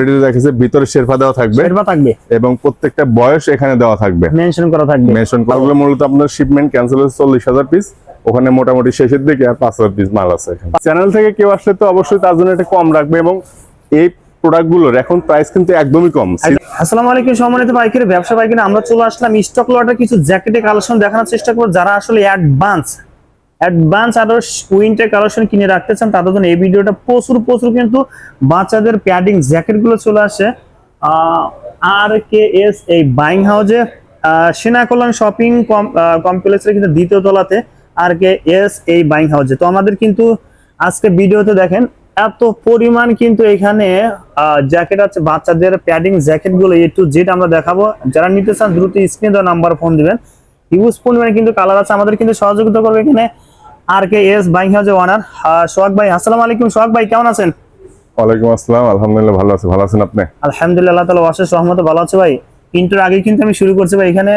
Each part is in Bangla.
ভিডিওতে ভিতরে শেরফা দেওয়া থাকবে। এরপর থাকবে। এবং প্রত্যেকটা বয়স এখানে দেওয়া থাকবে। মেনশন করা থাকবে। মেনশন করাগুলো মূলত আপনার শিপমেন্ট ক্যান্সেল হচ্ছে চল্লিশ হাজার পিস ওখানে মোটামুটি শেষের দিকে আর পাঁচ হাজার পিস মাল আছে চ্যানেল থেকে কেউ আসলে তো অবশ্যই তার জন্য এটা কম রাখবে এবং এই প্রোডাক্টগুলোর এখন প্রাইস কিন্তু একদমই কম। আসসালামু আলাইকুম সম্মানিত বাইকের ব্যবসা বাইকের আমরা চলে আসলাম স্টক লটের কিছু জ্যাকেটের কালেকশন দেখানোর চেষ্টা করব। যারা আসলে অ্যাডভান্স অ্যাডভান্স আরও উইন্টার কালেকশন কিনে রাখতে চান, তাদের জন্য এই ভিডিওটা প্রচুর প্রচুর কিন্তু বাচ্চাদের প্যাডিং জ্যাকেটগুলো চলে আসে। আর কে এস এই বাইং হাউজে সেনা কল্যাণ শপিং কমপ্লেক্সের কিন্তু দ্বিতীয় তলাতে আর কে এস এই বাইং হাউজে তো আমাদের কিন্তু আজকে ভিডিওতে দেখেন, এত পরিমাণ কিন্তু এখানে জ্যাকেট আছে, বাচ্চাদের প্যাডিং জ্যাকেটগুলো এ টু জেড আমরা দেখাবো। যারা নিতে চান, দ্রুত স্ক্রিনে দেওয়া নাম্বার ফোন দিবেন। হিউজ পরিমাণে কিন্তু কালার আছে, আমাদের কিন্তু সহযোগিতা করবে এখানে। আর কে এস বাইং হাউজে ওয়ানার সোহাগ ভাই আসসালামু আলাইকুম সোহাগ ভাই কেমন আছেন? ওয়ালাইকুম আসসালাম আলহামদুলিল্লাহ ভালো আছে। ভালো আছেন আপনি? আলহামদুলিল্লাহ আল্লাহ তালা অশেষ রহমত ভালো আছে ভাই। ইন্টার আগে কিন্তু আমি শুরু করছি ভাই এখানে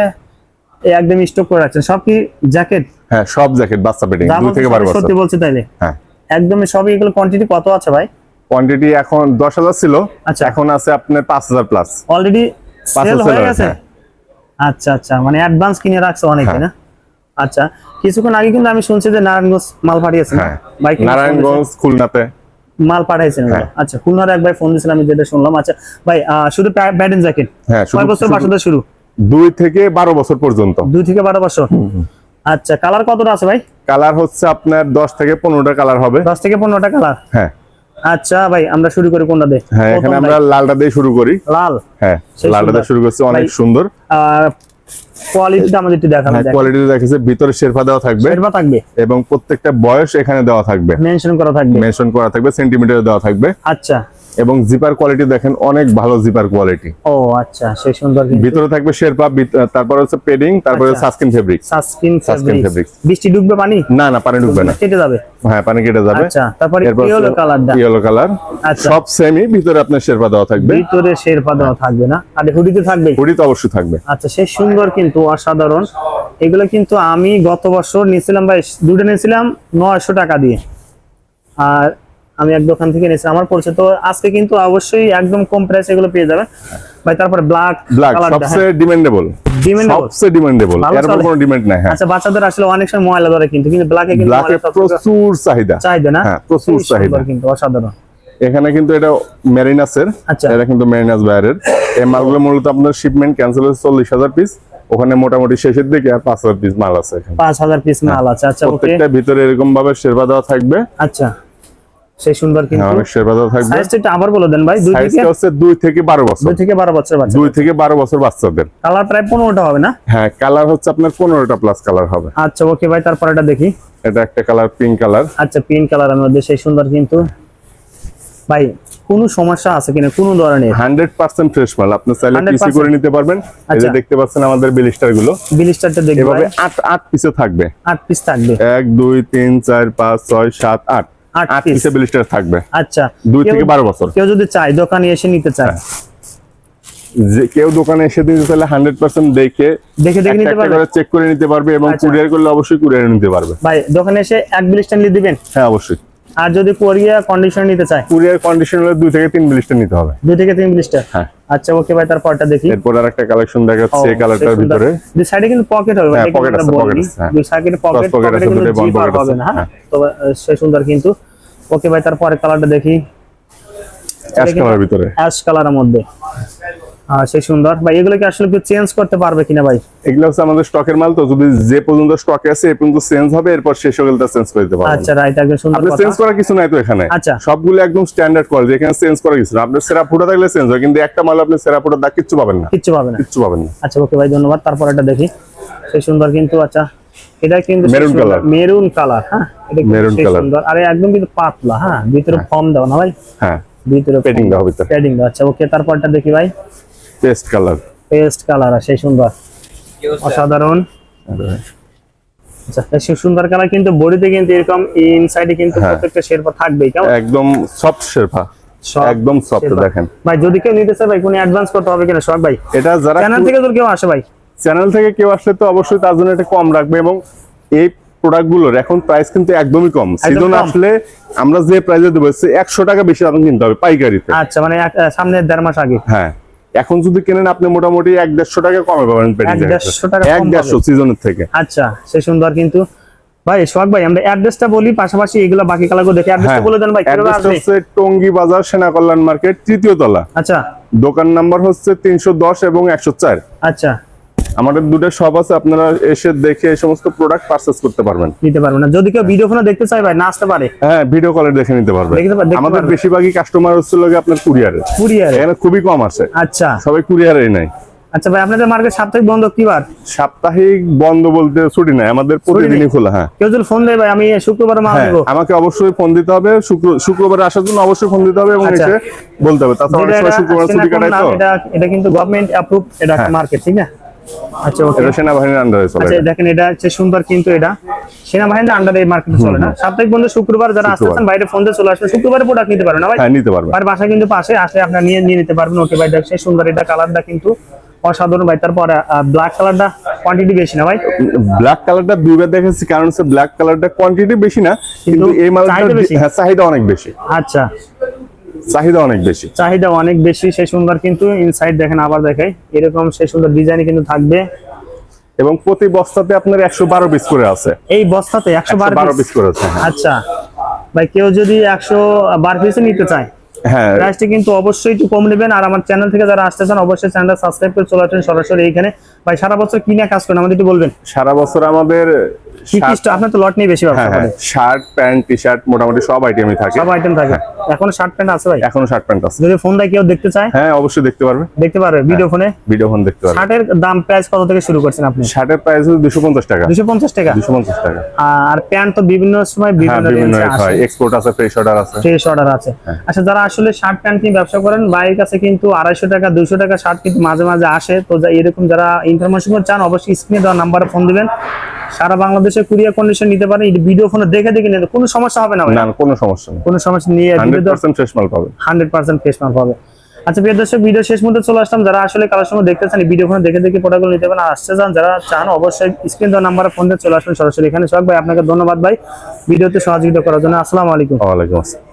একদম স্টক করে রাখছেন। সব কি জ্যাকেট হ্যাঁ সব জ্যাকেট বাচ্চা পেটিং দুই থেকে বারো বছর। সত্যি বলছি তাইলে? হ্যাঁ। একদমই সবই এগুলো কোয়ান্টিটি কত আছে ভাই? কোয়ান্টিটি এখন দশ হাজার ছিল আচ্ছা। এখন আছে আপনার পাঁচ হাজার প্লাস অলরেডি সেল হয়ে হ্যাঁ। গেছে? আচ্ছা আচ্ছা মানে অ্যাডভান্স কিনে রাখছে অনেকে হ্যাঁ। না? আচ্ছা কিছুক্ষণ আগে কিন্তু আমি শুনছি যে নারায়ণগঞ্জ মাল পাঠিয়েছেন। হ্যাঁ বাইক নারায়ণগঞ্জ খুলনাতে। মাল পাঠাইছেন হ্যাঁ। আচ্ছা খুলনার একবার ফোন দিয়েছিলাম আমি যেটা শুনলাম। আচ্ছা ভাই শুধু ব্যাটেন জ্যাকেট হ্যাঁ কয় বছর বাসাতে শুরু? দুই থেকে বারো বছর পর্যন্ত। দুই থেকে বারো বছর? আচ্ছা কালার কতটা আছে ভাই? কালার হচ্ছে আপনার দশ থেকে পনেরোটা কালার হবে। দশ থেকে পনেরোটা কালার? হ্যাঁ। আচ্ছা ভাই আমরা শুরু করি কোনটা দিয়ে? হ্যাঁ এখানে আমরা লালটা দিয়ে শুরু করি। লাল। হ্যাঁ লালটা দিয়ে শুরু করছি অনেক সুন্দর। আর কোয়ালিটিটা আমাদের একটু দেখাবেন হ্যাঁ কোয়ালিটি দেখেছে ভিতরে শেরফা দেওয়া থাকবে শেরপা থাকবে। এবং প্রত্যেকটা বয়স এখানে দেওয়া থাকবে। মেনশন করা থাকবে। মেনশন করা থাকবে সেন্টিমিটার দেওয়া থাকবে। আচ্ছা। এবং জিপার কোয়ালিটি দেখেন অনেক ভালো জিপার কোয়ালিটি ও আচ্ছা সেই সুন্দর ভিতরে থাকবে শেরপা তারপর হচ্ছে পেডিং তারপরে। সাসকিন ফেব্রিক সাসকিন ফেব্রিক বৃষ্টি ডুববে পানি? না না পানি ঢুকবে না। কেটে যাবে? হ্যাঁ পানি কেটে যাবে। আচ্ছা তারপরে ইয়েলো কালারটা ইয়েলো কালার আচ্ছা। সব সেমই ভিতরে আপনার শেরপা দেওয়া থাকবে। ভিতরে শেরপা দেওয়া থাকবে না। আর হুডিতে থাকবে? হুডি তো অবশ্যই থাকবে। আচ্ছা সেই সুন্দর কিন্তু অসাধারণ। এগুলো কিন্তু আমি গত বছর নিয়েছিলাম ভাই দুটো নিয়েছিলাম নয়শো টাকা দিয়ে। আর আমি এক দোকান থেকে নিয়েছিলাম আমার পরিচয় তো আজকে কিন্তু অবশ্যই একদম কম প্রাইস এগুলো পেয়ে যাবেন ভাই তারপরে ব্ল্যাক ব্ল্যাক সবচেয়ে ডিমান্ডেবল Demandable? সবচেয়ে ডিমান্ডেবল এর উপর কোনো ডিমান্ড নাই হ্যাঁ। আচ্ছা বাচ্চাদের আসলে অনেক সময় ময়লা ধরে কিন্তু কিন্তু ব্ল্যাকে কিন্তু ব্ল্যাকে প্রচুর চাহিদা। চাহিদা না? হ্যাঁ, প্রচুর চাহিদা। কিন্তু অসাধারণ। এখানে কিন্তু এটা মেরিনাসের আচ্ছা। এটা কিন্তু মেরিনাস বাইরের। এই মালগুলো মূলত আপনার শিপমেন্ট ক্যান্সেল চল্লিশ হাজার পিস ওখানে মোটামুটি শেষের দিকে আর পাঁচ হাজার পিস মাল আছে এখানে। পাঁচ হাজার পিস মাল আছে। আচ্ছা প্রত্যেকটা ভিতরে এরকম ভাবে শেরপা দেওয়া থাকবে। আচ্ছা। সেই সুন্দর হ্যাঁ, কিন্তু অনেক শেরপা থাকবে। সাইজটা একটু আবার বলে দেন ভাই দুই থেকে সাইজটা হচ্ছে দুই থেকে বারো বছর। দুই থেকে বারো বছর বাচ্চা দুই থেকে বারো বছর বাচ্চাদের। কালার প্রায় পনেরোটা হবে না? হ্যাঁ কালার হচ্ছে আপনার পনেরোটা প্লাস কালার হবে। আচ্ছা ওকে ভাই তারপর এটা দেখি। এটা একটা কালার পিঙ্ক কালার আচ্ছা পিঙ্ক কালারের মধ্যে সেই সুন্দর কিন্তু। ভাই কোনো সমস্যা আছে কিনা? কোনো ধরনের? হান্ড্রেড পার্সেন্ট ফ্রেশ মাল। আপনি চাইলে পিসি করে নিতে পারবেন। এই যে আচ্ছা। দেখতে পাচ্ছেন আমাদের বিলিস্টারগুলো। বিলিস্টারটা দেখব এভাবে ভাই। আট আট পিসে থাকবে। আট পিস থাকবে। এক দুই তিন চার পাঁচ ছয় সাত আট। পিসে বিলিস্টার থাকবে। আচ্ছা। দুই থেকে বারো বছর। কেউ যদি চায় দোকানে এসে নিতে চায়। হ্যাঁ। যে কেউ দোকানে এসে দিতে চাইলে হান্ড্রেড পার্সেন্ট দেখে দেখে নিতে পারবে? চেক করে নিতে পারবে এবং আচ্ছা। কুরিয়ার করলে অবশ্যই কুরিয়ার নিতে পারবে। ভাই দোকানে এসে এক বিলিস্টান নিয়ে দিবেন? হ্যাঁ অবশ্যই। আর যদি কোরিয়া কন্ডিশন নিতে চায়? কুরিয়ার কন্ডিশন হলে দুই থেকে তিন বিলিস্টার নিতে হবে। দুই থেকে তিন বিলিস্টার হ্যাঁ। আচ্ছা ওকে ভাই তারপরটা দেখি। এরপর আর একটা কালেকশন দেখাচ্ছে এই কালারটার ভিতরে। দুই সাইডে কিন্তু পকেট হবে হ্যাঁ, কিন্তু আছে, আছে, হ্যাঁ। দুই সাইডে পকেট পকেটে আছে, কিন্তু দুটোই বন্ধ হবে আছে, না হ্যাঁ? হ্যাঁ। তো সেই সুন্দর কিন্তু। ওকে ভাই তারপরে কালারটা দেখি। অ্যাশ কালার ভিতরে। অ্যাশ কালারের মধ্যে। সেই সুন্দর। ভাই এগুলো কি আসলে চেঞ্জ করতে পারবে কিনা ভাই? এগুলো হচ্ছে আমাদের স্টকের মাল তো যদি যে পর্যন্ত স্টকে আছে এই পর্যন্ত চেঞ্জ হবে এরপর হয়ে গেলে চেঞ্জ করে দিতে পারবেন আচ্ছা রাইট একদম সুন্দর আপনি চেঞ্জ করার কিছু নাই তো এখানে। আচ্ছা। সবগুলো একদম স্ট্যান্ডার্ড কোয়ালিটি এখানে চেঞ্জ করার কিছু না আপনার সেরা ফুটা থাকলে চেঞ্জ হয় কিন্তু একটা মাল আপনি সেরা ফুটা দাগ কিচ্ছু পাবেন না। কিচ্ছু পাবে না। কিচ্ছু পাবেন না। আচ্ছা ওকে ভাই ধন্যবাদ। তারপর এটা দেখি। সেই সুন্দর কিন্তু আচ্ছা এটা কিন্তু Maroon color। মেরুন কালার হ্যাঁ? এটা কিন্তু Maroon সুন্দর। আরে একদম কিন্তু পাতলা হ্যাঁ? ভিতরে ফর্ম দাও না ভাই? হ্যাঁ। ভিতরে পেটিং দেওয়া ভিতরে প্যাডিং দাও আচ্ছা ওকে তারপরটা দেখি ভাই। Paste colour. পেস্ট কালার সেই সুন্দর। অসাধারণ। আচ্ছা সুন্দর কালার কিন্তু বডিতে কিন্তু এরকম ইনসাইডে কিন্তু হ্যাঁ। প্রত্যেকটা শেরপা থাকবেই কেমন? একদম সফট শেরপা। একদম সফট দেখেন। ভাই যদি কেউ নিতে চায় ভাই কোনো অ্যাডভান্স করতে হবে কিনা শখ ভাই? এটা যারা চ্যানেল থেকে কেউ আসে ভাই। চ্যানেল থেকে কেউ আসলে তো অবশ্যই তার জন্য এটা কম রাখবে এবং এই প্রোডাক্টগুলোর এখন প্রাইস কিন্তু একদমই কম। সিজন। আসলে আমরা যে প্রাইসে দেবো একশো টাকা বেশি দাম কিনতে হবে পাইকারিতে। আচ্ছা মানে সামনে দেড় মাস আগে। হ্যাঁ। এখন যদি কেনেন আপনি মোটামুটি এক দেড়শো টাকা কমে পাবেন এক দেড়শো সিজনের থেকে। আচ্ছা সে সুন্দর কিন্তু। ভাই সোহাগ ভাই আমরা অ্যাড্রেসটা বলি পাশাপাশি এগুলো বাকি কালারগুলো দেখে অ্যাড্রেসটা হ্যাঁ। বলে দেন ভাই কীভাবে আসবে? হচ্ছে টঙ্গী বাজার সেনা কল্যাণ মার্কেট তৃতীয় তলা। আচ্ছা। দোকান নাম্বার হচ্ছে তিনশো দশ এবং একশো চার। আচ্ছা। আমাদের দুটো শপ আছে আপনারা এসে দেখে এই সমস্ত প্রোডাক্ট পারচেস করতে পারবেন। নিতে পারবেন না। যদি কেউ ভিডিও ফোনে দেখতে চাই ভাই না আসতে পারে। হ্যাঁ ভিডিও কলে দেখে নিতে পারবেন। দেখতে পার- দেখতে আমাদের পারবে। বেশিরভাগই কাস্টমার হচ্ছে লোকে আপনার কুরিয়ারে কুরিয়ারে এখানে খুবই কম আছে। আচ্ছা। সবাই কুরিয়ারেই নাই আচ্ছা ভাই আপনাদের মার্কেট সাপ্তাহিক বন্ধ কি বার সাপ্তাহিক বন্ধ বলতে ছুটি নাই আমাদের প্রতিদিনই খোলা হ্যাঁ। কেউ যদি ফোন দেয় ভাই আমি শুক্রবার মাল হ্যাঁ আমাকে অবশ্যই ফোন দিতে হবে শুক্র শুক্রবারে আসার জন্য অবশ্যই ফোন দিতে হবে এবং আচ্ছা। এসে বলতে হবে। তাছাড়া শুক্রবার ছুটি নাম, তো। এটা কিন্তু গভর্নমেন্ট অ্যাপ্রুভ এটা একটা হ্যাঁ। মার্কেট ঠিক না? আচ্ছা ওকে এটা সেনাবাহিনীর আন্ডারে চলে আচ্ছা দেখেন এটা হচ্ছে সুন্দর কিন্তু এটা। সেনাবাহিনীর আন্ডারে এই মার্কেট চলে না। সাপ্তাহিক বন্ধ শুক্রবার যারা। আসতেছেন বাইরে ফোন দিয়ে চলে শুক্রবারে প্রোডাক্ট নিতে পারবেন না ভাই? হ্যাঁ নিতে পারবেন। আর বাসা কিন্তু পাশে আসলে আপনারা নিয়ে নিয়ে নিতে পারবেন। ওকে ভাই দেখছে সুন্দর এটা কালারটা কিন্তু অসাধারণ ভাই। তারপর ব্ল্যাক কালারটা কোয়ান্টিটি বেশি না ভাই? ব্ল্যাক কালারটা দুইবার দেখেছি কারণ হচ্ছে ব্ল্যাক কালারটা কোয়ান্টিটি বেশি না কিন্তু এই মালটা বেশি। হ্যাঁ চাহিদা অনেক বেশি। আচ্ছা। চাহিদা অনেক বেশি। চাহিদা অনেক বেশি সেই সুন্দর কিন্তু ইনসাইড দেখেন আবার দেখাই। এরকম সেই সুন্দর ডিজাইন কিন্তু থাকবে। এবং প্রতি বস্তাতে আপনার একশো বারো পিস করে আছে। এই বস্তাতে একশো বারো পিস করে আছে হ্যাঁ। আচ্ছা। ভাই কেউ যদি একশো বার পিসে নিতে চায় হ্যাঁ। প্রাইসটি কিন্তু অবশ্যই একটু কম নেবেন। আর আমার চ্যানেল থেকে যারা আসতে চান অবশ্যই চ্যানেলটা সাবস্ক্রাইব করে চলে সরাসরি এইখানে ভাই সারা বছর কি নিয়ে কাজ করেন? আমাদের একটু বলবেন। সারা বছর আমাদের আপনার তো লট নিয়ে বেশি ব্যবসা হ্যাঁ হ্যাঁ। শার্ট প্যান্ট টি শার্ট মোটামুটি সব আইটেমই থাকে। সব আইটেম থাকে। এখন শার্ট প্যান্ট আছে ভাই? এখনও শার্ট প্যান্ট আছে। যদি ফোন কেউ দেখতে চায়? হ্যাঁ অবশ্যই দেখতে পারবে। দেখতে পারবে ভিডিও ফোনে ভিডিও ফোন দেখতে পারবে। শার্টের দাম প্রাইস কত থেকে শুরু করছেন আপনি? শার্টের প্রাইস টাকা। দুশো টাকা? টাকা। আর প্যান্ট তো বিভিন্ন সময় হ্যাঁ বিভিন্ন রেঞ্জে হয়। এক্সপোর্ট আছে ফ্রেশ অর্ডার আছে। ফ্রেশ অর্ডার আছে। আচ্ছা যারা আসলে শার্ট প্যান্ট নিয়ে ব্যবসা করেন বাইরের কাছে কিন্তু আড়াইশো টাকা দুশো টাকা শার্ট কিন্তু মাঝে মাঝে আসে। তো এরকম যারা ইনফরমেশন চান অবশ্যই স্ক্রিনে দেওয়া নাম্বারে ফোন দিবেন। সারা বাংলাদেশে কুরিয়ার কন্ডিশন নিতে পারেন ভিডিও ফোনে দেখে দেখে নিতে কোনো সমস্যা হবে না না কোনো সমস্যা নেই। কোনো সমস্যা নিয়ে হান্ড্রেড পার্সেন্ট ফ্রেশ মাল পাবে হান্ড্রেড পার্সেন্ট ফেস মাল পাবে আচ্ছা প্রিয় দর্শক ভিডিও শেষ মুহূর্তে চলে আসলাম। যারা আসলে কারোর সঙ্গে দেখতে চান ভিডিও ফোনে দেখে দেখে প্রোডাক্টগুলো নিতে পারেন। আর আসতে চান যারা চান অবশ্যই স্ক্রিন দেওয়া নাম্বারে ফোন দিয়ে চলে আসবেন সরাসরি। এখানে সোহাগ ভাই আপনাকে ধন্যবাদ ভাই ভিডিওতে সহযোগিতা করার জন্য। আসসালামু আলাইকুম। ওয়ালাইকুম আসসালাম।